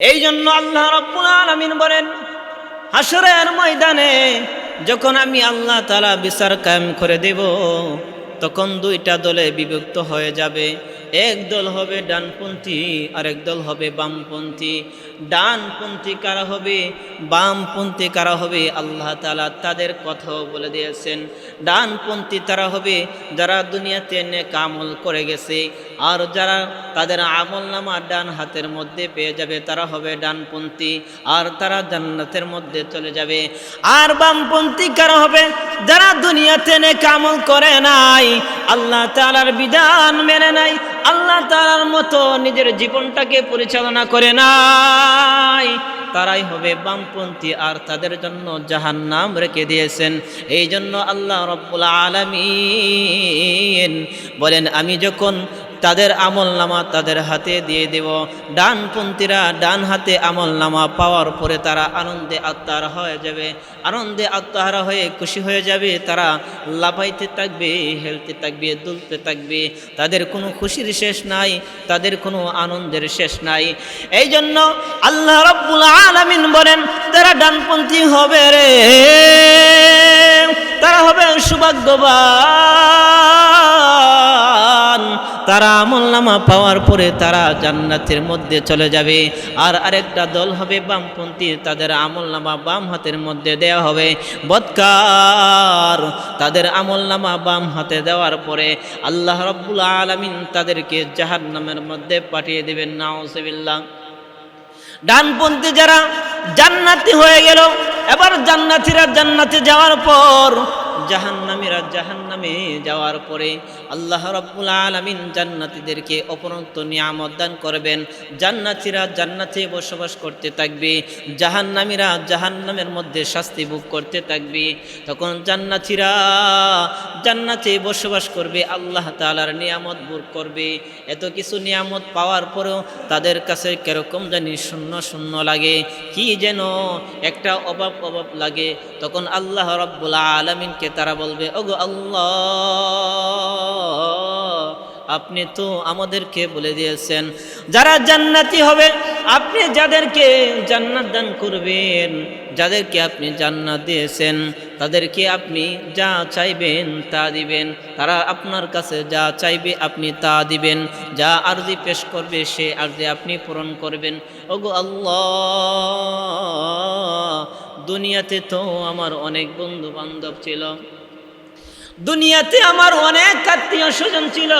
এই জন্য আল্লাহ রব্বুল আলমিন বলেন হাসরের ময়দানে যখন আমি আল্লাহ তালা বিচার কায়েম করে দেব, তখন দুইটা দলে বিভক্ত হয়ে যাবে। এক দল হবে ডানপন্থী আর এক দল হবে বামপন্থী। ডানপন্থী কারা হবে? বামপন্থী কারা হবে? আল্লাহ তালা তাদের কথাও বলে দিয়েছেন। ডানপন্থী তারা হবে যারা দুনিয়াতে নেক আমল করে গেছে, আর যারা তাদের আমল নামা ডান হাতের মধ্যে পেয়ে যাবে, তারা হবে ডানপন্থী, আর তারা জান্নাতের মধ্যে চলে যাবে। আর বামপন্থী কারা হবে? যারা দুনিয়াতে নেক আমল করে নাই, আল্লাহ তালার বিধান মেনে নাই আল্লাহ তালার মতো নিজের জীবনটাকে পরিচালনা করে নাই। তারাই হবে বামপন্থী আর তাদের জন্য জাহান নাম রেখে দিয়েছেন। এই জন্য আল্লাহ রব্বুল আলমিন বলেন, আমি যখন তাদের আমল নামা তাদের হাতে দিয়ে দেব। ডানপন্থীরা ডান হাতে আমল নামা পাওয়ার পরে তারা আনন্দে আত্মাহারা হয়ে যাবে। আনন্দে আত্মাহারা হয়ে খুশি হয়ে যাবে। তারা লাফাইতে থাকবে, হেলতে থাকবে, দুলতে থাকবে। তাদের কোনো খুশির শেষ নাই, তাদের কোনো আনন্দের শেষ নাই। এই জন্য আল্লাহ রব্বুল আলামিন বলেন, তারা ডানপন্থী হবে রে। তারা হবে সৌভাগ্যবান। তারা আমল নামা পাওয়ার পরে তারা জান্নাতের মধ্যে চলে যাবে। আর আরেকটা দল হবে বামপন্থী, তাদের আমল নামা বাম হাতের মধ্যে দেওয়া হবে। বৎকার! তাদের আমল নামা বাম হাতে দেওয়ার পরে আল্লাহ রব্বুল আলমিন তাদেরকে জাহান নামের মধ্যে পাঠিয়ে দেবেন। নাউসবিল্লাহ ডানপন্থী যারা জান্নাতি হয়ে গেল, এবার জান্নাতিরা জান্নাতে যাওয়ার পর জাহান্নামীরা জাহান্নামে যাওয়ার পরে আল্লাহ রব্বুল আলমিন জান্নাতিদেরকে অপরন্ত নিয়ামত দান করবেন। জান্নাতিরা জান্নাতে বসবাস করতে থাকবে, জাহান্নামীরা জাহান্নামের মধ্যে শাস্তি ভোগ করতে থাকবে। তখন জান্নাতিরা জান্নাতে বসবাস করবে, আল্লাহ তালার নিয়ামত ভোগ করবে। এত কিছু নিয়ামত পাওয়ার পরেও তাদের কাছে কীরকম জানি শূন্য শূন্য লাগে, কি যেন একটা অভাব অভাব লাগে। তখন আল্লাহ রব্বুল আলমিনকে তারা বলবে, ওগো আল্লাহ, আপনি তো আমাদেরকে বলে দিয়েছেন, যারা জান্নাতি হবে, আপনি যাদেরকে জান্নাত দান করবেন, যাদেরকে আপনি জান্নাত দিয়েছেন, তাদেরকে আপনি যা চাইবেন তা দিবেন, তারা আপনার কাছে যা চাইবে আপনি তা দিবেন, যা আরজি পেশ করবে সে আরজি আপনি পূরণ করবেন। ওগো আল্লাহ দুনিয়াতে তো আমার অনেক বন্ধু বান্ধব ছিল। দুনিয়াতে আমার অনেক আত্মীয় স্বজন ছিল।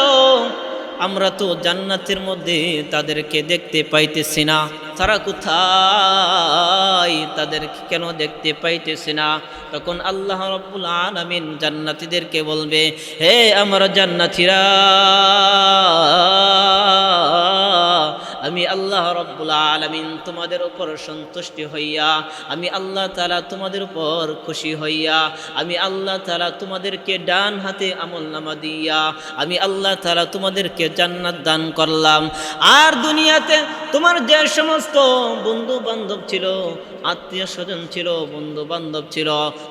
আমরা তো জান্নাতের মধ্যে তাদেরকে দেখতে পাইতেছি না। তারা কোথায় তাদেরকে কেন দেখতে পাইতেছি না? তখন আল্লাহ রব্বুল আলামিন জান্নাতীদেরকে বলবে, হে আমার জান্নাতীরা আমি আল্লাহ রব্বুল আলমিন তোমাদের উপর সন্তুষ্টি হইয়া, আমি আল্লাহ তালা তোমাদের উপর খুশি হইয়া, আমি আল্লাহ তালা তোমাদেরকে ডান হাতে আমল নামা দিয়া, আমি আল্লাহ তালা তোমাদেরকে জান্নাত দান করলাম। আর দুনিয়াতে তোমার যে সমস্ত বন্ধু বান্ধব ছিল, আত্মীয় স্বজন ছিল বন্ধু বান্ধব ছিল,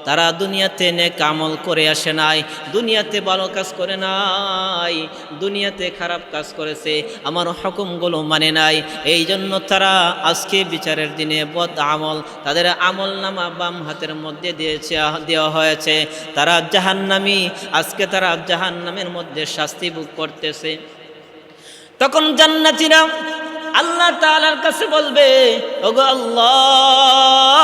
তারা দুনিয়াতে নেক আমল করে আসে নাই, দুনিয়াতে ভালো কাজ করে নাই, দুনিয়াতে খারাপ কাজ করেছে, আমার হুকুমগুলো মানে নাই। এই জন্য তারা আজকে বিচারের দিনে বদ আমল, তাদের আমল নামা বাম হাতের মধ্যে দিয়েছে, দেওয়া হয়েছে। তারা জাহান্নামি, আজকে তারা জাহান্নামের মধ্যে শাস্তি ভোগ করতেছে। তখন জান্নাতিরা আল্লাহ তালার কাছে বলবে, ওগো আল্লাহ,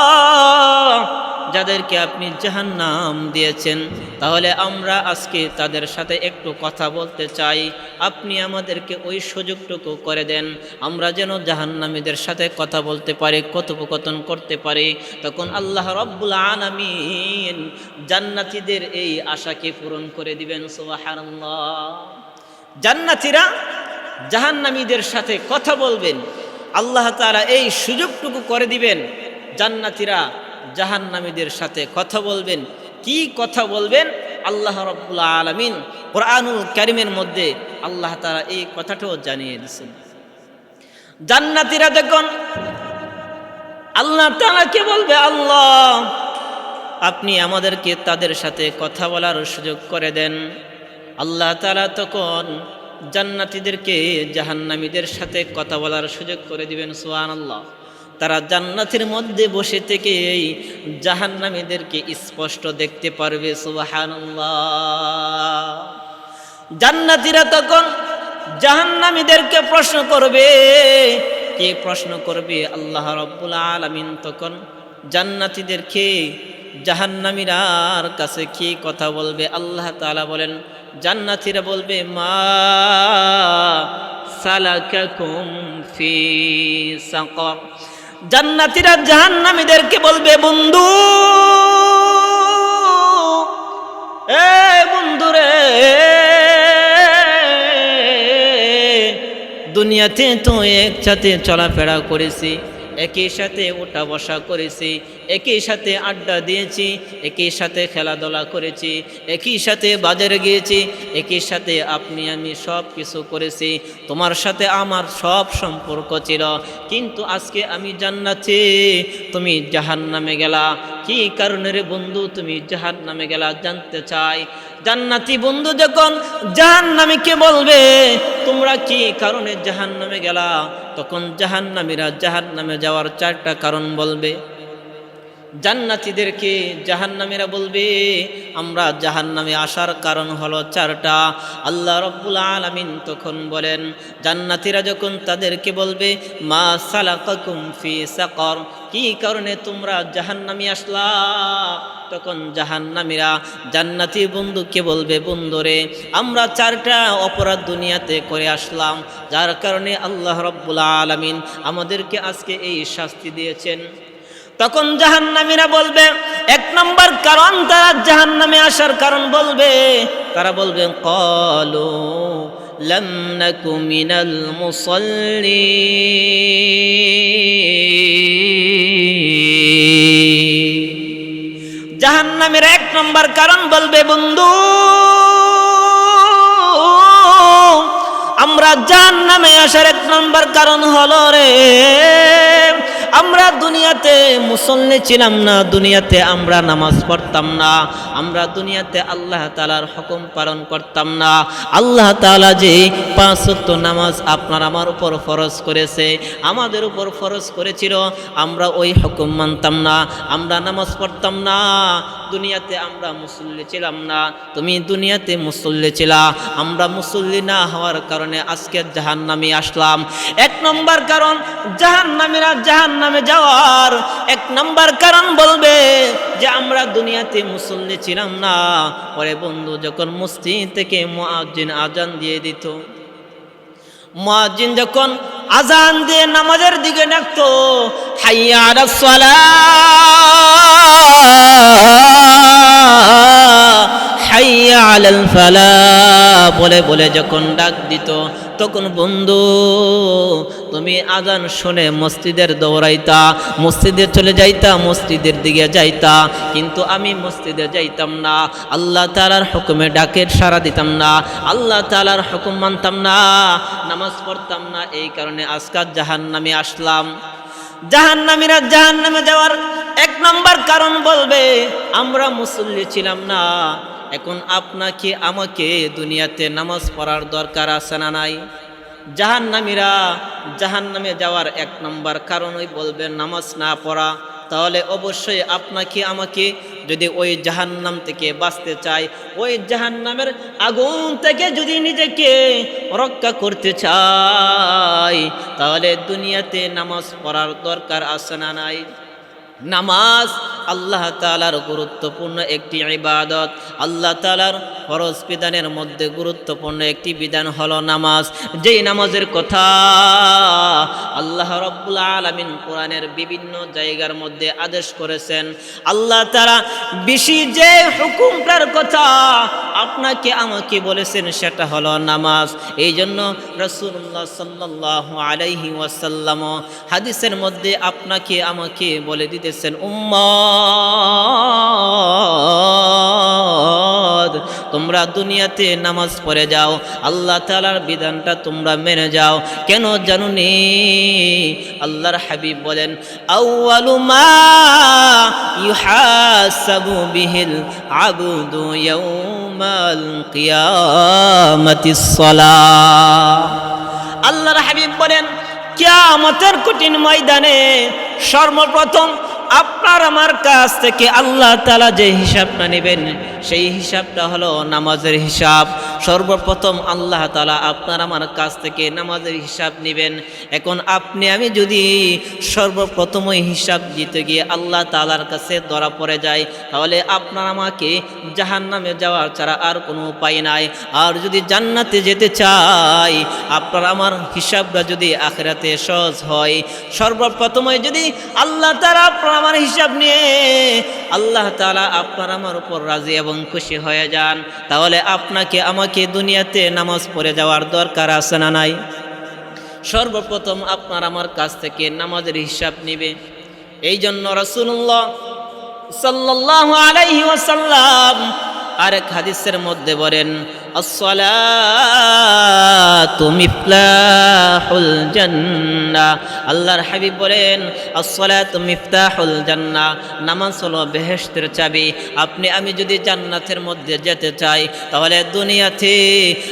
যাদেরকে আপনি জাহান্নাম দিয়েছেন, তাহলে আমরা আজকে তাদের সাথে একটু কথা বলতে চাই। আপনি আমাদেরকে ওই সুযোগটুকু করে দেন, আমরা যেন জাহান্নামীদের সাথে কথা বলতে পারি, কথোপকথন করতে পারি। তখন আল্লাহ রব্বুল আলামিন জান্নাতীদের এই আশাকে পূরণ করে দিবেন, সুবহানাল্লাহ। জান্নাতীরা জাহান্নামীদের সাথে কথা বলবেন। আল্লাহ তাআলা এই সুযোগটুকু করে দিবেন। জান্নাতীরা জাহান্নামীদের সাথে কথা বলবেন। কি কথা বলবেন? আল্লাহ রব্বুল আলমিন কোরআনুল কারিমের মধ্যে আল্লাহ তাআলা এই কথাটাও জানিয়ে দিচ্ছেন জান্নাতীরা দেখুন, আল্লাহ তাআলাকে বলবে? আল্লাহ, আপনি আমাদেরকে তাদের সাথে কথা বলার সুযোগ করে দেন। আল্লাহ তাআলা তখন জান্নাতীদেরকে জাহান্নামীদের সাথে কথা বলার সুযোগ করে দিবেন, সুবহানাল্লাহ। তারা জান্নাতের মধ্যে বসে থেকে এই জাহান্নামীদেরকে স্পষ্ট দেখতে পারবে, সুবহানাল্লাহ। জান্নাতীরা তখন জাহান্নামীদেরকে প্রশ্ন করবে, কে প্রশ্ন করবে? আল্লাহ রব্বুল আলামিন তখন জান্নাতীদেরকে জাহান্নামীরার কাছে কি কথা বলবে? আল্লাহ তাআলা বলেন, জান্নাতীরা বলবে, মা ফি জান্নাতীরা জাহান্নামীদেরকে বলবে, বন্ধু, এ বন্ধুরে, দুনিয়াতে তো একসাথে চলাফেরা করেছি। একই সাথে ওঠা বসা করেছি, একই সাথে আড্ডা দিয়েছি, একই সাথে খেলাধুলা করেছি, একই সাথে বাজারে গিয়েছি, একই সাথে আপনি আমি সব কিছু করেছি। তোমার সাথে আমার সব সম্পর্ক ছিল, কিন্তু আজকে আমি জান্নাতে, তুমি জাহান নামে গেলা। কি কারণে রে বন্ধু তুমি জাহান নামে গেলা জানতে চাই? জান্নাতি বন্ধু যখন জাহান নামে কে বলবে তোমরা কি কারণে জাহান নামে গেলা? তখন জাহান নামীরা জাহান নামে যাওয়ার চারটা কারণ বলবে। জান্নাতীদেরকে জাহান্নামীরা বলবে, আমরা জাহান্নামে আসার কারণ হলো চারটা। আল্লাহ রব্বুল আলামিন তখন বলেন, জান্নাতীরা যখন তাদেরকে বলবে, মা সালাকাকুম ফি সাকর কি কারণে তোমরা জাহান্নামে আসলা? তখন জাহান্নামীরা জান্নাতি বন্ধুকে বলবে বন্ধুরে আমরা চারটা অপরাধ দুনিয়াতে করে আসলাম। যার কারণে আল্লাহ রব্বুল আলামিন আমাদেরকে আজকে এই শাস্তি দিয়েছেন। তখন জাহান্নামীরা বলবে এক নম্বর কারণ তারা জাহান্নামে আসার কারণ বলবে তারা বলবে কলু لم نك من المصلين জাহান্নামের এক নম্বর কারণ বলবে বন্ধু আমরা জাহান্নামে আসার এক নম্বর কারণ হলো রে আমরা দুনিয়াতে মুসল্লি ছিলাম না, দুনিয়াতে আমরা নামাজ পড়তাম না। আমরা দুনিয়াতে আল্লাহ তালার হুকুম পালন করতাম না। আল্লাহ তালা যে পাঁচ ওয়াক্ত নামাজ আপনার আমার উপর ফরজ করেছে, আমাদের উপর ফরজ করেছিল, আমরা ওই হুকুম মানতাম না। আমরা নামাজ পড়তাম না, দুনিয়াতে আমরা মুসল্লি ছিলাম না। তুমি দুনিয়াতে মুসল্লি ছিলা, আমরা মুসল্লি না হওয়ার কারণে আজকে জাহান্নামে আসলাম। এক নম্বর কারণ, জাহান্নামীরা জাহান্নামে যাওয়ার এক নম্বর কারণ বলবে যে আমরা দুনিয়াতে মুসল্লি ছিলাম না। পরে বন্ধু যখন মসজিদ থেকে মুয়াজ্জিন আজান দিয়ে দিত। মুয়াজ্জিন যখন আজান দিয়ে নামাজের দিকে ডাকতো হাইয়া আলাস সালাহ আলাল ফালাহ বলে বলে যখন ডাক দিত, তখন বন্ধু, তুমি আজান শুনে মসজিদের দৌড়াইতা, মসজিদে চলে যাইতা, মসজিদের দিকে যাইতা, কিন্তু আমি মসজিদে যাইতাম না। আল্লাহ তালার হুকুমে ডাকের সারা দিতাম না, আল্লাহ তালার হুকুম মানতাম না, নামাজ পড়তাম না, এই কারণে আজকাল জাহান নামে আসলাম। জাহান্নামীরা জাহান্নামে যাওয়ার এক নম্বর কারণ বলবে, আমরা মুসল্লি ছিলাম না। এখন আপনাকে, আমাকে দুনিয়াতে নামাজ পড়ার দরকার আছে না নাই? জাহান্নামীরা জাহান্নামে যাওয়ার এক নম্বর কারণই বলবে, নামাজ না পড়া। তাহলে অবশ্যই আপনাকে, আমাকে যদি ওই জাহান্নাম থেকে বাঁচতে চাই, ওই জাহান্নামের আগুন থেকে যদি নিজেকে রক্ষা করতে চাই, তাহলে দুনিয়াতে নামাজ পড়ার দরকার আছে না নাই? নামাজ আল্লাহ তালার গুরুত্বপূর্ণ একটি ইবাদত। আল্লাহ তালার ফরজ বিধানের মধ্যে গুরুত্বপূর্ণ একটি বিধান হলো নামাজ। যেই নামাজের কথা আল্লাহ রব্বুল আলমিন কোরআনের বিভিন্ন জায়গার মধ্যে আদেশ করেছেন, আল্লাহ তারা বেশি যে হুকুমটার কথা আপনাকে আমাকে বলেছেন সেটা হলো নামাজ। এই জন্য রসুল্লাহ সাল্লাহ আলাইহি ওয়াসাল্লাম হাদিসের মধ্যে আপনাকে আমাকে বলে দিতেছেন উম্মদ তোমরা দুনিয়াতে নামাজ পড়ে যাও, আল্লাহ তালার বিধানটা তোমরা মেনে যাও। কেন জানুনি? আল্লাহর হাবিব বলেন আল্লাহর হাবিব বলেন, কিয়ামতের কঠিন ময়দানে সর্বপ্রথম আপনার আমার কাছ থেকে আল্লাহ তালা যে হিসাবটা নেবেন, সেই হিসাবটা হলো নামাজের হিসাব। সর্বপ্রথম আল্লাহ তালা আপনার আমার কাছ থেকে নামাজের হিসাব নেবেন। এখন আপনি, আমি যদি সর্বপ্রথম ওই হিসাব দিতে গিয়ে আল্লাহ তালার কাছে ধরা পড়ে যায় তাহলে আপনার আমাকে জাহান নামে যাওয়ার ছাড়া আর কোনো উপায় নাই। আর যদি জান্নাতে যেতে চাই, আপনার আমার হিসাবটা যদি আখেরাতে সহজ হয়, সর্বপ্রথমে যদি আল্লাহ তারা আমার হিসাব নিয়ে আল্লাহ তালা আপনার আমার উপর রাজি এবং খুশি হয়ে যান। তাহলে আপনাকে আমাকে দুনিয়াতে নামাজ পড়ে যাওয়ার দরকার আছে না নাই? সর্বপ্রথম আপনার আমার কাছ থেকে নামাজের হিসাব নিবে। এই জন্য রসুল্লাহ সাল্লাহ আলাইহি ওয়াসাল্লাম আরেক হাদিসের মধ্যে বলেন আল্লাহর হাবিব বলেন জান্নাহ, নামাজ হলো বেহেশতের চাবি। আপনি, আমি যদি জান্নাতের মধ্যে যেতে চাই, তাহলে দুনিয়াতে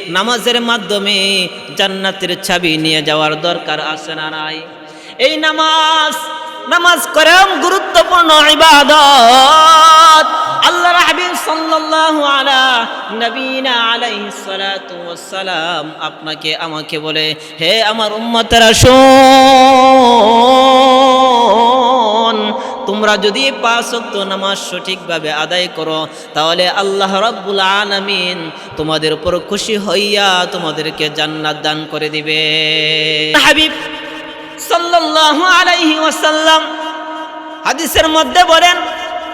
নামাজের মাধ্যমে জান্নাতের চাবি নিয়ে যাওয়ার দরকার আছে না নাই? এই নামাজ নামাজ করেম গুরুত্বপূর্ণ ইবাদত। আল্লাহর হাবিব সাল্লাল্লাহু আলা নবীনা আলাইহিস সালাতু আপনাকে, আমাকে বলে, হে আমার উম্মতেরা, শোন, তোমরা যদি পাঁচ ওয়াক্ত নামাজ সঠিকভাবে আদায় করো, তাহলে আল্লাহ রাব্বুল আলামিন তোমাদের উপর খুশি হইয়া তোমাদেরকে জান্নাত দান করে দিবে। হাবিব সাল্লাল্লাহু আলাইহি ওয়াসাল্লাম হাদিসের মধ্যে বলেন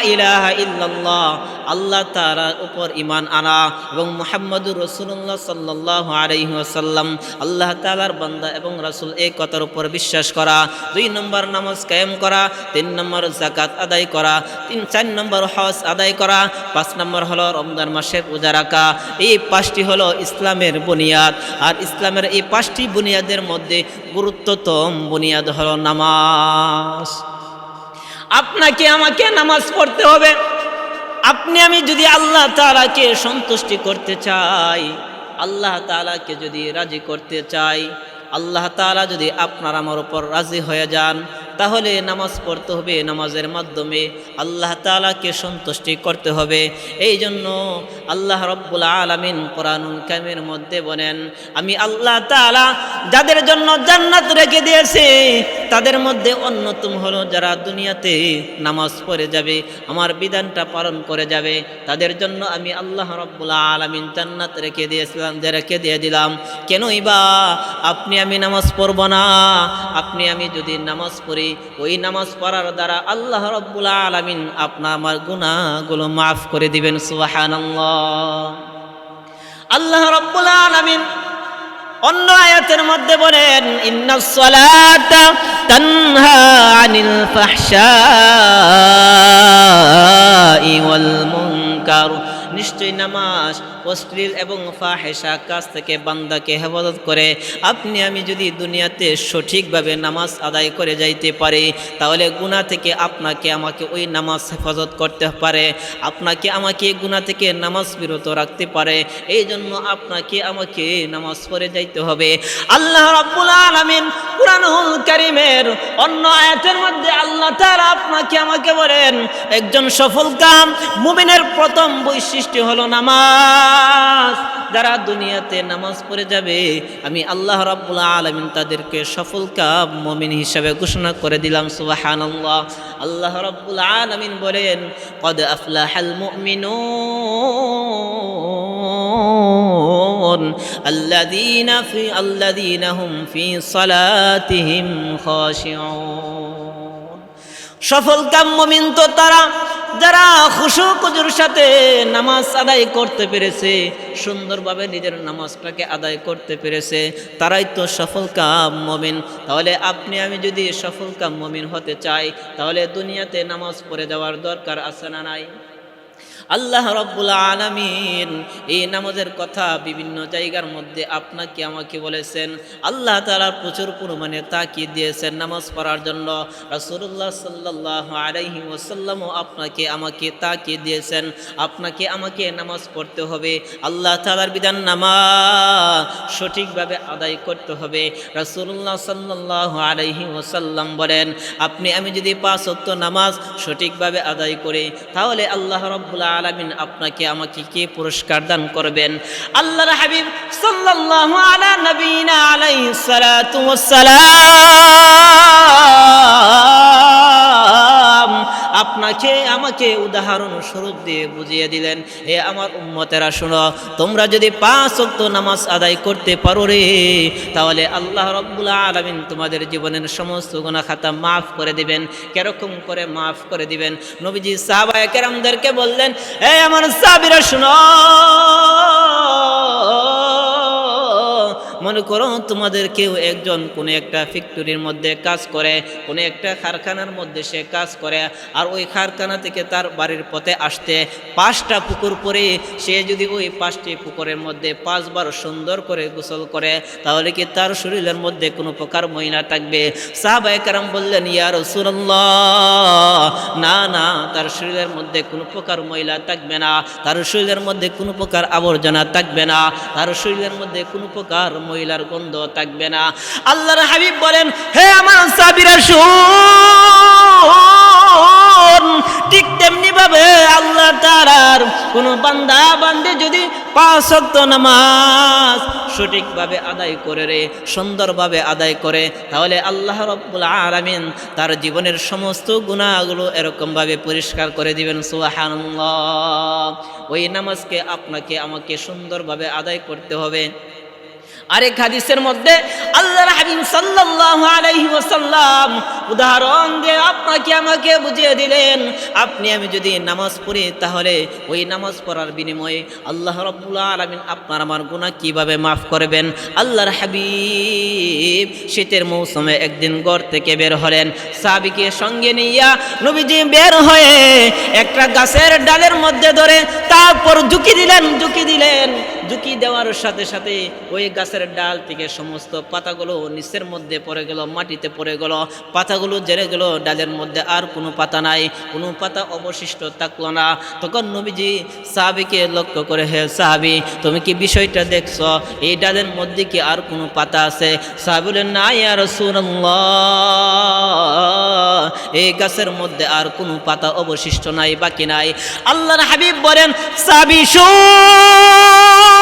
ইলাহা আল্লাহ তাআলার উপর ঈমান আনা এবং মুহাম্মদুর রাসূলুল্লাহ সাল্লাল্লাহু আলাইহি ওয়াসাল্লাম, আল্লাহ তাআলার বান্দা এবং রাসূল এই কথার উপর বিশ্বাস করা, দুই নম্বর নামাজ কায়েম করা, তিন নম্বর জাকাত আদায় করা, তিন, চার নম্বর হজ আদায় করা, পাঁচ নম্বর হলো রমজান মাসে পূজা রাখা। এই পাঁচটি হলো ইসলামের বুনিয়াদ। আর ইসলামের এই পাঁচটি বুনিয়াদের মধ্যে গুরুত্বতম বুনিয়াদ হলো নামাজ। আপনাকে আমাকে নামাজ পড়তে হবে। আপনি আমি যদি আল্লাহ তালাকে সন্তুষ্টি করতে চাই, আল্লাহ তালাকে যদি রাজি করতে চাই, আল্লাহ তালা যদি আপনার আমার উপর রাজি হয়ে যান তাহলে নামাজ পড়তে হবে, নামাজের মাধ্যমে আল্লাহ তাআলাকে সন্তুষ্টি করতে হবে। এই জন্য আল্লাহ রব্বুল আলামিন কোরআনুল কামের মধ্যে বলেন, আমি আল্লাহ তালা যাদের জন্য জান্নাত রেখে দিয়েছে, তাদের মধ্যে অন্যতম হলো যারা দুনিয়াতে নামাজ পড়ে যাবে, আমার বিধানটা পালন করে যাবে, তাদের জন্য আমি আল্লাহ রব্বুল আলামিন জান্নাত রেখে দিয়েছিলাম, যে রেখে দিয়ে দিলাম। কেনই বা আপনি আমি নামাজ পড়ব না, আপনি আমি যদি নামাজ পড়ি ওই নামাজ পড়ার দ্বারা আল্লাহ রব্বুল আলামিন আপনার আমার গুনাহগুলো মাফ করে দিবেন, সুবহানাল্লাহ। আল্লাহ রব্বুল আলামিন অন্য আয়াতের মধ্যে বলেন, ইন্নাস সালাতা তানহা আনিল ফাহশাই ওয়াল মুনকার। নিশ্চয়ই নামাজ অশ্লীল এবং ফাহেসা কাজ থেকে বান্দাকে হেফাজত করে। আপনি, আমি যদি দুনিয়াতে সঠিকভাবে নামাজ আদায় করে যাইতে পারি, তাহলে গুণা থেকে আপনাকে আমাকে ওই নামাজ হেফাজত করতে পারে। আপনাকে আমাকে গুণা থেকে নামাজ বিরত রাখতে পারে। এই জন্য আপনাকে আমাকে নামাজ পড়ে যাইতে হবে। আল্লাহ রাব্বুল আলামিন কুরআনুল কারীমের অন্য আয়াতের মধ্যে আল্লাহ তাআলা আপনাকে আমাকে বলেন, একজন সফল কাম মুমিনের প্রথম বৈশিষ্ট্য সৃষ্টি হলো নামাজ। যারা দুনিয়াতে নামাজ পড়ে যাবে, আমি আল্লাহ রাব্বুল আলমিন তাদেরকে সফল কাব মমিন হিসাবে ঘোষণা করে দিলাম সুবাহান আল্লাহ আল্লাহ রাব্বুল আলমিন বলেন, কদ আফলাহাল মুমিনুন আল্লাযীনা ফি, আল্লাযীনা হুম ফি সালাতিহিম খাশিউন। সফল কাম মমিন তো তারা যারা খুশু কুজুর সাথে নামাজ আদায় করতে পেরেছে, সুন্দরভাবে নিজের নামাজটাকে আদায় করতে পেরেছে, তারাই তো সফল কাম মমিন। তাহলে আপনি, আমি যদি সফল কাম মমিন হতে চাই, তাহলে দুনিয়াতে নামাজ পড়ে যাওয়ার দরকার আছে না নাই? আল্লাহ রব্বুল আলামিন এই নামাজের কথা বিভিন্ন জায়গার মধ্যে আপনাকে, আমাকে বলেছেন। আল্লাহ তাআলা প্রচুর পরিমাণে তাকিয়ে দিয়েছেন নামাজ পড়ার জন্য। রাসূলুল্লাহ সাল্লাল্লাহু আলাইহি ওয়াসাল্লামও আপনাকে, আমাকে তাকিয়ে দিয়েছেন। আপনাকে, আমাকে নামাজ পড়তে হবে। আল্লাহ তালার বিধান নামাজ সঠিকভাবে আদায় করতে হবে। রাসূলুল্লাহ সাল্লাল্লাহু আলাইহি ওয়াসাল্লাম বলেন, আপনি, আমি যদি পাঁচ নামাজ সঠিকভাবে আদায় করি, তাহলে আল্লাহ রব্বুল আলামিন আপনাকে আমাকে কে পুরস্কার দান করবেন? আল্লাহর হাবিব সাল্লাল্লাহু আলা নবীনা আলাইহিস সালাতু ওয়াসসালাম আপনাকে আমাকে উদাহরণ স্বরূপ দিয়ে বুঝিয়ে দিলেন, এ আমার উম্মতেরা শোনো, তোমরা যদি পাঁচ ওয়াক্ত নামাজ আদায় করতে পারো রে, তাহলে আল্লাহ রব্বুল আলামিন তোমাদের জীবনের সমস্ত গুনাহ খাতা মাফ করে দিবেন। কেরকম করে মাফ করে দিবেন? নবীজি সাহাবায়ে কেরামদেরকে বললেন হে আমার সাবিরা শোনো মনে করো তোমাদের কেউ একজন কোনো একটা ফ্যাক্টরির মধ্যে কাজ করে, কোনো একটা কারখানার মধ্যে সে কাজ করে আর ওই কারখানা থেকে তার বাড়ির পথে আসতে পাঁচটা পুকুর পরে সে যদি ওই পাঁচটি পুকুরের মধ্যে পাঁচবার সুন্দর করে গোসল করে, তাহলে কি তার শরীরের মধ্যে কোনো প্রকার মহিলা থাকবে? সাহাবায়ে কারাম বললেন ইয়ার রাসূলুল্লাহ, না না, তার শরীরের মধ্যে কোনো প্রকার মহিলা থাকবে না, তার শরীরের মধ্যে কোনো প্রকার আবর্জনা থাকবে না, তার শরীরের মধ্যে কোনো প্রকার মহিলার গন্ধ থাকবে না। আল্লাহর হাবিব বলেন, হে আমার সাবিরা শুন, ঠিক তেমনি ভাবে আল্লাহ তারার কোন বান্দা বান্দে যদি পাঁচ নামাজ সঠিকভাবে আদায় করে রে, সুন্দরভাবে আদায় করে, তাহলে আল্লাহ রব্বুল আলামিন তার জীবনের সমস্ত গুণাগুলো এরকমভাবে পরিষ্কার করে দিবেন। সুবহানাল্লাহ। ওই নামাজকে আপনাকে আমাকে সুন্দরভাবে আদায় করতে হবে। আরেক হাদিসের মধ্যে আল্লাহর হাবিব সাল্লাল্লাহু আলাইহি ওয়াসাল্লাম উদাহরণ দিয়ে আপনাকে আমাকে বুঝিয়ে দিলেন, আপনি আমি যদি নামাজ পড়ি তাহলে ওই নামাজ পড়ার বিনিময়ে আল্লাহ রাব্বুল আলামিন আপনার আমার গুনাহ কীভাবে মাফ করবেন? আল্লাহর হাবিব শীতের মৌসুমে একদিন ঘর থেকে বের হলেন সাহাবীকে সঙ্গে নিয়া নবীজি বের হয়ে একটা গাছের ডালের মধ্যে ধরে তারপর ঝুঁকি দিলেন ঝুঁকি দিলেন। ঝুঁকি দেওয়ার সাথে সাথে ওই গাছের ডাল থেকে সমস্ত পাতাগুলো নিচের মধ্যে পড়ে গেল, মাটিতে পড়ে গেল। পাতাগুলো জেরে গেল, ডালের মধ্যে আর কোনো পাতা নাই। কোনো পাতা অবশিষ্ট থাকল না। তখন নবীজি সাহাবিকে লক্ষ্য করে, হে সাহাবি, তুমি কি বিষয়টা দেখছ? এই ডালের মধ্যে কি আর কোনো পাতা আছে? সাহাবি বলেন না ইয়া রাসূলুল্লাহ, এই গাছের মধ্যে আর কোনো পাতা অবশিষ্ট নাই, বাকি নাই। আল্লাহর হাবিব বলেন, সাহাবি, শোন।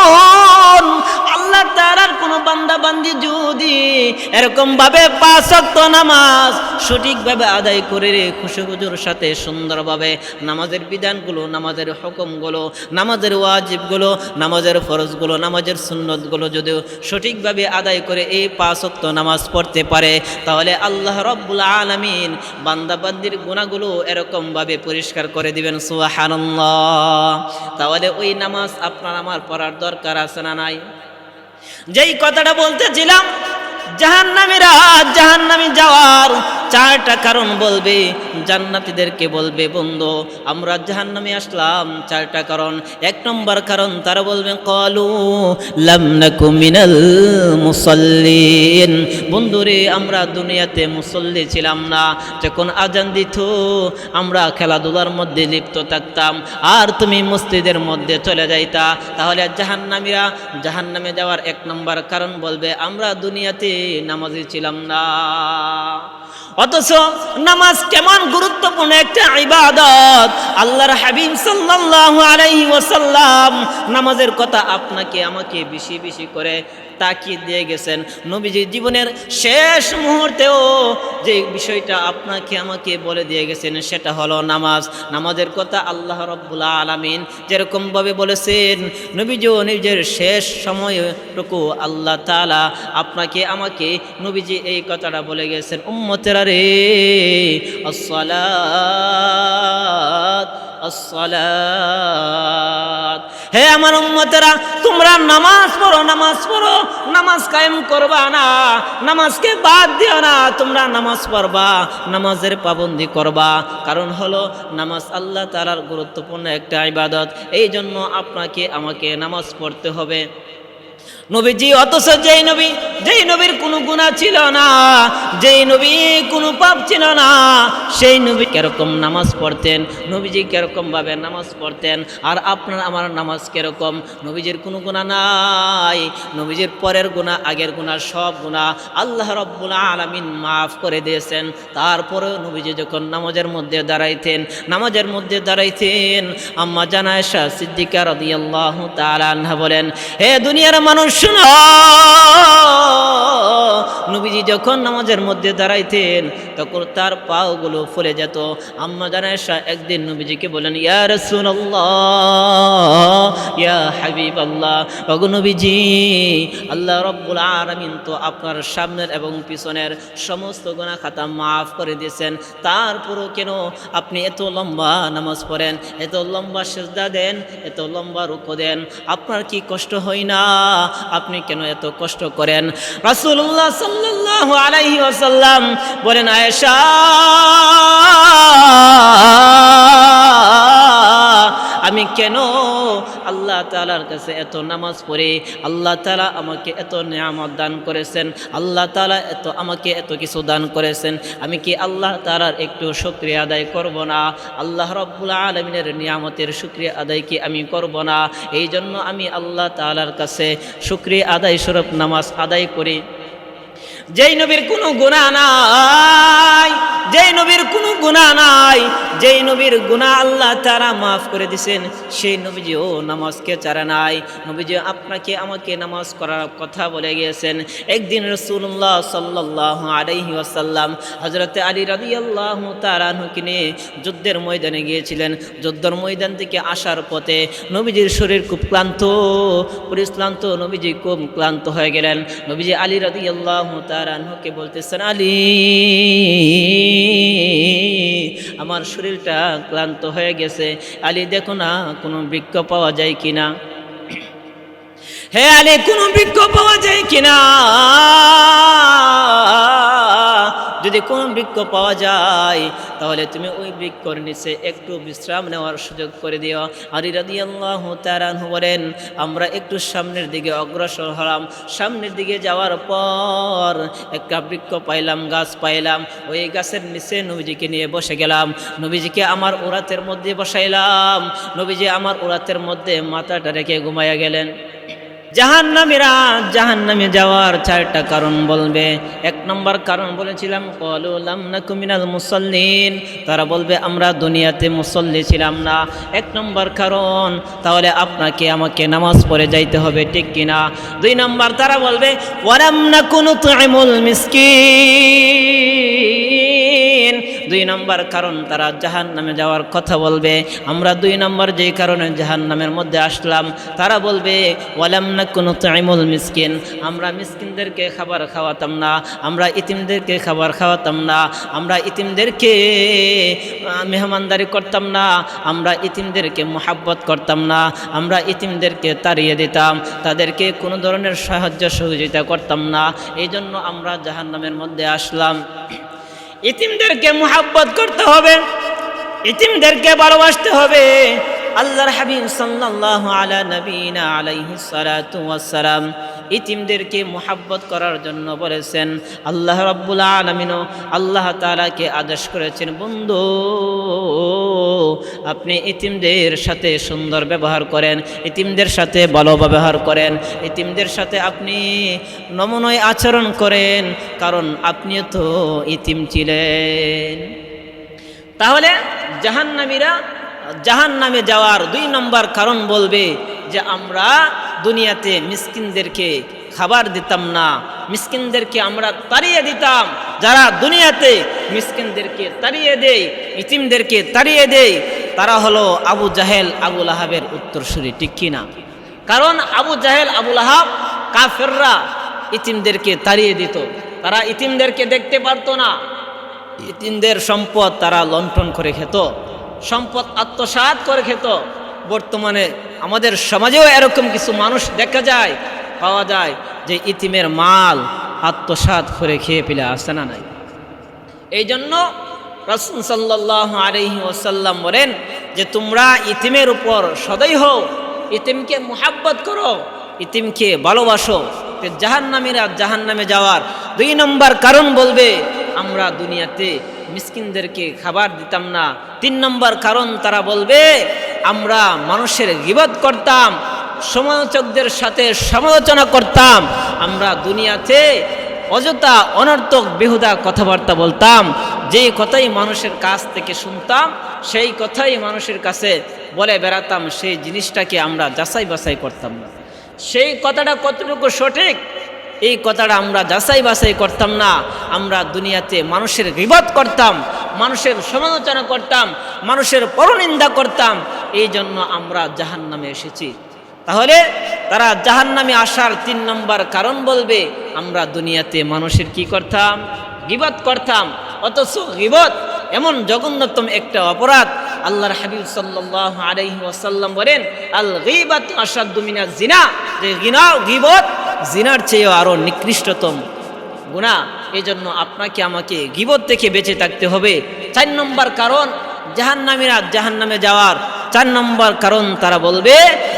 এরকম ভাবে পাঁচ ওয়াক্ত নামাজ সঠিকভাবে আদায় করে রে খুশুগুজুর সাথে, সুন্দরভাবে নামাজের বিধানগুলো, নামাজের হুকুমগুলো, নামাজের ওয়াজিবগুলো, নামাজের ফরজগুলো, নামাজের সুন্নতগুলো যদিও সঠিকভাবে আদায় করে এই পাঁচ নামাজ পড়তে পারে, তাহলে আল্লাহ রব্বুল আলামিন বান্দা বান্দির গুণাগুলো এরকমভাবে পরিষ্কার করে দিবেন, সুবহানাল্লাহ। তাহলে ওই নামাজ আপনার আমার পড়ার দরকার আছে না নাই? যেই কথাটা বলতেছিলাম জাহান্নামীরা জাহান্নামী যাওয়ার চারটা কারণ বলবে, জান্নাতীদেরকে বলবে, বন্ধু, আমরা জাহান্নামে আসলাম, চারটা কারণ। এক নম্বর কারণ তারা বলবে, কলু লাম নাকু মিনাল মুসাল্লিন। বন্ধুরে আমরা দুনিয়াতে মুসল্লি ছিলাম না। যখন আজান দিত, আমরা খেলাধুলার মধ্যে লিপ্ত থাকতাম, আর তুমি মসজিদের মধ্যে চলে যাইতা। তাহলে জাহান্নামীরা জাহান্নামে যাওয়ার এক নম্বর কারণ বলবে, আমরা দুনিয়াতে নামাজি ছিলাম না। অথচ নামাজ কেমন গুরুত্বপূর্ণ একটা ইবাদত। আল্লাহর হাবিব সাল্লাল্লাহু আলাইহি ওয়াসাল্লাম নামাজের কথা আপনাকে, আমাকে বেশি বেশি করে তাকিয়ে দিয়ে গেছেন। নবীজি জীবনের শেষ মুহূর্তেও যে বিষয়টা আপনাকে, আমাকে বলে দিয়ে গেছেন, সেটা হলো নামাজ। নামাজের কথা আল্লাহ রব্বুল আলমিন যেরকমভাবে বলেছেন, নবীজিও নিজের শেষ সময়টুকু আল্লাহ তালা আপনাকে, আমাকে নবীজি এই কথাটা বলে গেছেন, উম্মতেরা রে, আসসালাত হে আমার উম্মতেরা, তোমরা নামাজ পড়ো নামাজ পড়ো, নামাজ কায়েম করবা না, নামাজকে বাদ দিও না, তোমরা নামাজ পড়বা, নামাজের পাবন্দি করবা। কারণ হলো, নামাজ আল্লাহ তালার গুরুত্বপূর্ণ একটা ইবাদত। এই জন্য আপনাকে, আমাকে নামাজ পড়তে হবে। নবীজি, অথচ যেই নবী, যেই নবীর কোনো গুণা ছিল না, যেই নবী কোনো পাপ ছিল না, সেই নবী কীরকম নামাজ পড়তেন, নবীজি কীরকম ভাবে নামাজ পড়তেন, আর আপনার, আমার নামাজ কীরকম? নবীজির কোনো গুণা নাই, নবীজির পরের গুণা আগের গুণা সব গুণা আল্লাহ রব্বুল আলামিন মাফ করে দিয়েছেন। তারপরেও নবীজি যখন নামাজের মধ্যে দাঁড়াইতেন, নামাজের মধ্যে দাঁড়াইতেন, আম্মা জানায়শা সিদ্দিকা রাদিয়াল্লাহু তাআলা আনহা বলেন, হে দুনিয়ার মানুষ শুনো। নবীজি যখন নামাজের মধ্যে দাঁড়াইতেন, তখন তার পাওগুলো ফুলে যেত। আম্মা জানায়শা একদিন নবীজিকে বলেন ইয়া রাসূলুল্লাহ, ইয়া হাবিবাল্লাহ। ওগো নবীজি, আল্লাহ রব্বুল আলামিন তো আপনার সামনের এবং পিছনের সমস্ত গুনাহ খাতা মাফ করে দিয়েছেন। তারপরও কেন আপনি এত লম্বা নামাজ পড়েন, এত লম্বা সেজদা দেন, এত লম্বা রুকো দেন? আপনার কি কষ্ট হয় না? আপনি কেন এত কষ্ট করেন? রাসুল্লাহ সাল্লাহ আলাইহি আসাল্লাম বলেন আয়েশা আমি কেন আল্লাহ তালার কাছে এত নামাজ পড়ে? আল্লাহ তালা আমাকে এত নিয়ামত দান করেছেন। আল্লাহ তালা এত আমাকে এত কিছু দান করেছেন। আমি কি আল্লাহ তালার একটু শুক্রিয়া আদায় করব না? আল্লাহ রব্বুল আলমিনের নিয়ামতের শুক্রিয়া আদায় কি আমি করব না? এই জন্য আমি আল্লাহ তালার কাছে শুক্রিয়া আদায় স্বরূপ নামাজ আদায় করি। যেই নবীর কোনো গুণা নাই যেই নবীর কোনো গুণা নাই, যেই নবীর গুণা আল্লাহ তারা মাফ করে দিছেন, সেই নবীজিও নামাজকে চারা নাই। নবীজি আপনাকে আমাকে নামাজ করার কথা বলে গিয়েছেন। একদিন রসুল্লাহ সাল্লাহ আলাইহি আসাল্লাম হজরতে আলী রাদি আল্লাহ তারানুকে নিয়ে যুদ্ধের ময়দানে গিয়েছিলেন। যুদ্ধের ময়দান থেকে আসার পথে নবীজির শরীর খুব ক্লান্ত পরিশ্রান্ত নবীজি খুব ক্লান্ত হয়ে গেলেন। নবীজি আলী রাদি আল্লাহ তারানুকে বলতেছেন, আলী আমার শরীরটা ক্লান্ত হয়ে গেছে। আলী, দেখো না, কোনো বৃক্ষ পাওয়া যায় কিনা? হে আলী, কোনো বৃক্ষ পাওয়া যায় কিনা? যদি কোনো বৃক্ষ পাওয়া যায়, তাহলে তুমি ওই বৃক্ষর নিচে একটু বিশ্রাম নেওয়ার সুযোগ করে দিও। আলী রাদি আল্লাহ তারানহু বলেন, আমরা একটু সামনের দিকে অগ্রসর হলাম। সামনের দিকে যাওয়ার পর একটা বৃক্ষ পাইলাম, গাছ পাইলাম। ওই গাছের নিচে নবীজিকে নিয়ে বসে গেলাম। নবীজিকে আমার ওরাতের মধ্যে বসাইলাম। নবীজি আমার ওরাতের মধ্যে মাথাটা রেখে ঘুমাইয়া গেলেন। জাহান্নামীরা জাহান্নামে যাওয়ার চারটা কারণ বলবে। এক নম্বর কারণ বলেছিলাম কলুলাম না কুমিনাল মুসল্লিন। তারা বলবে, আমরা দুনিয়াতে মুসল্লি ছিলাম না। এক নম্বর কারণ, তাহলে আপনাকে আমাকে নামাজ পড়ে যাইতে হবে, ঠিক কিনা? দুই নম্বর, তারা বলবে ওয়ারাম না কোনো তুমুল মিসকিন। দুই নম্বর কারণ তারা জাহান নামে যাওয়ার কথা বলবে। আমরা দুই নম্বর যেই কারণে জাহান নামের মধ্যে আসলাম, তারা বলবে, ওয়ালাম না কোনো তাইমুল মিসকিন। আমরা মিসকিনদেরকে খাবার খাওয়াতাম না, আমরা ইতিমদেরকে খাবার খাওয়াতাম না, আমরা ইতিমদেরকে মেহমানদারি করতাম না, আমরা ইতিমদেরকে মোহাব্বত করতাম না, আমরা ইতিমদেরকে তাড়িয়ে দিতাম, তাদেরকে কোনো ধরনের সাহায্য সহযোগিতা করতাম না। এই জন্য আমরা জাহান নামের মধ্যে আসলাম। ইতিমদেরকে মোহাব্বত করতে হবে ইতিমদেরকে ভালোবাসতে হবে। আল্লাহর হাবিব সাল্লাল্লাহু আলা নবীনা আলাইহি সালাতু ওয়াসসালাম ইতিমদেরকে মুহাব্বত করার জন্য বলেছেন, আল্লাহ রাব্বুল আলামিনও আল্লাহ তাআলাকে আদেশ করেছেন, বন্ধু, আপনি ইতিমদের সাথে সুন্দর ব্যবহার করেন, ইতিমদের সাথে ভালো ব্যবহার করেন, ইতিমদের সাথে আপনি নমনয় আচরণ করেন, কারণ আপনিও তো ইতিম ছিলেন। তাহলে জাহান্নামীরা জাহান নামে যাওয়ার দুই নম্বর কারণ বলবে যে আমরা দুনিয়াতে মিসকিনদেরকে খাবার দিতাম না। মিসকিনদেরকে আমরা তাড়িয়ে দিতাম। যারা দুনিয়াতে মিসকিনদেরকে তাড়িয়ে দেয়, ইতিমদেরকে তাড়িয়ে দেয়, তারা হলো আবু জাহেল আবুল আহাবের উত্তরসূরি, ঠিক কিনা? কারণ আবু জাহেল আবুল আহাব কাফেররা ইতিমদেরকে তাড়িয়ে দিত। তারা ইতিমদেরকে দেখতে পারতো না। ইতিমদের সম্পদ তারা লণ্ঠন করে খেত। সম্পদ আত্মসাৎ করে খেত। বর্তমানে আমাদের সমাজেও এরকম কিছু মানুষ দেখা যায়, পাওয়া যায়, যে ইতিমের মাল আত্মসাৎ করে খেয়ে পেলে আসে না নাই। এই জন্য রসুল সাল্লাহ আলহি ওসাল্লাম বলেন যে, তোমরা ইতিমের উপর সদয় হও, ইতিমকে মোহাব্বত করো, ইতিমকে ভালোবাসো। জাহান্নামীরা জাহান নামে যাওয়ার দুই নম্বর কারণ বলবে আমরা দুনিয়াতে মিসকিনদেরকে খাবার দিতাম না। তিন নম্বর কারণ তারা বলবে, আমরা মানুষের গিবত করতাম, সমালোচকদের সাথে সমালোচনা করতাম, আমরা দুনিয়াতে অযথা অনর্থক, বেহুদা কথাবার্তা বলতাম, যেই কথাই মানুষের কাছ থেকে শুনতাম, সেই কথাই মানুষের কাছে বলে বেড়াতাম, সেই জিনিসটাকে আমরা যাচাই বাছাই করতাম না। সেই কথাটা কতটুকু সঠিক এই কথাটা আমরা যাচাই বাছাই করতাম না। আমরা দুনিয়াতে মানুষের বিপদ করতাম, মানুষের সমালোচনা করতাম, মানুষের পরনিন্দা করতাম। এই জন্য আমরা জাহান নামে এসেছি। তাহলে তারা জাহান নামে আসার তিন নম্বর কারণ বলবে, আমরা দুনিয়াতে মানুষের কি করতাম? গিবত করতাম। অথচ গিবত এমন জঘন্যতম একটা অপরাধ আল্লাহর হাবিব সাল্লাহ আলাইহি ওয়াসাল্লাম বলেন আল গিবাত আসাদুমিনা জিনা যে গিনা, গিবত জিনার চেয়েও আরও নিকৃষ্টতম গুণা এই জন্য আপনাকে আমাকে গিবত থেকে বেঁচে থাকতে হবে। চার নম্বর কারণ জাহান্নামীরা জাহান্নামে যাওয়ার। চার নম্বর কারণ তারা বলবে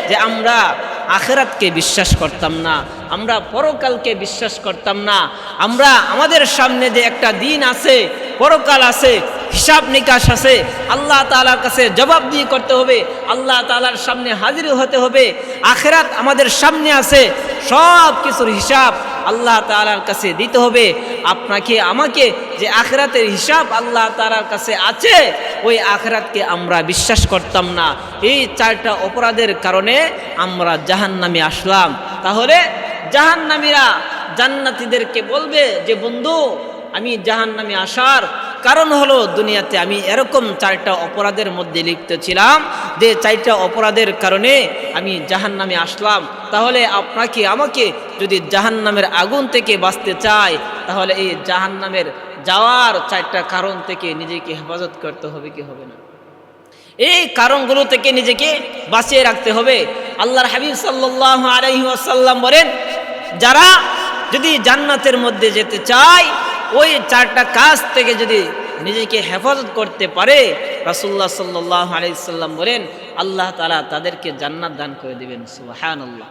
যে, আমরা আখেরাতকে বিশ্বাস করতাম না। আমরা পরকালকে বিশ্বাস করতাম না। আমরা আমাদের সামনে যে একটা দিন আছে পরকাল আছে, হিসাব নিকাশ আছে, আল্লাহ তালার কাছে জবাব দিয়ে করতে হবে, আল্লাহ তালার সামনে হাজির হতে হবে, আখেরাত আমাদের সামনে আছে সব কিছুর হিসাব আল্লাহ তালার কাছে দিতে হবে। আপনাকে, আমাকে যে আখেরাতের হিসাব আল্লাহ তালার কাছে আছে, ওই আখেরাতকে আমরা বিশ্বাস করতাম না। এই চারটা অপরাধের কারণে আমরা জাহান্নামে আসলাম। তাহলে জাহান্নামীরা জান্নাতীদেরকে বলবে যে, বন্ধু আমি জাহান্নামে আসার কারণ হলো দুনিয়াতে আমি এরকম চারটা অপরাধের মধ্যে লিপ্ত ছিলাম। যে চারটা অপরাধের কারণে আমি জাহান নামে আসলাম। তাহলে আপনাকে আমাকে যদি জাহান নামের আগুন থেকে বাঁচতে চাই তাহলে এই জাহান নামের যাওয়ার চারটা কারণ থেকে নিজেকে হেফাজত করতে হবে কি হবে না? এই কারণগুলো থেকে নিজেকে বাঁচিয়ে রাখতে হবে। আল্লাহর হাবিব সাল্লাহ আলহি আসাল্লাম বলেন, যারা যদি জান্নাতের মধ্যে যেতে চায় ওই চারটা কাজ থেকে যদি নিজেকে হেফাজত করতে পারে রাসুল্লাহ সাল্লাহ আলাইসাল্লাম বলেন, আল্লাহ তালা তাদেরকে জান্নাত দান করে দেবেন সুবাহান আল্লাহ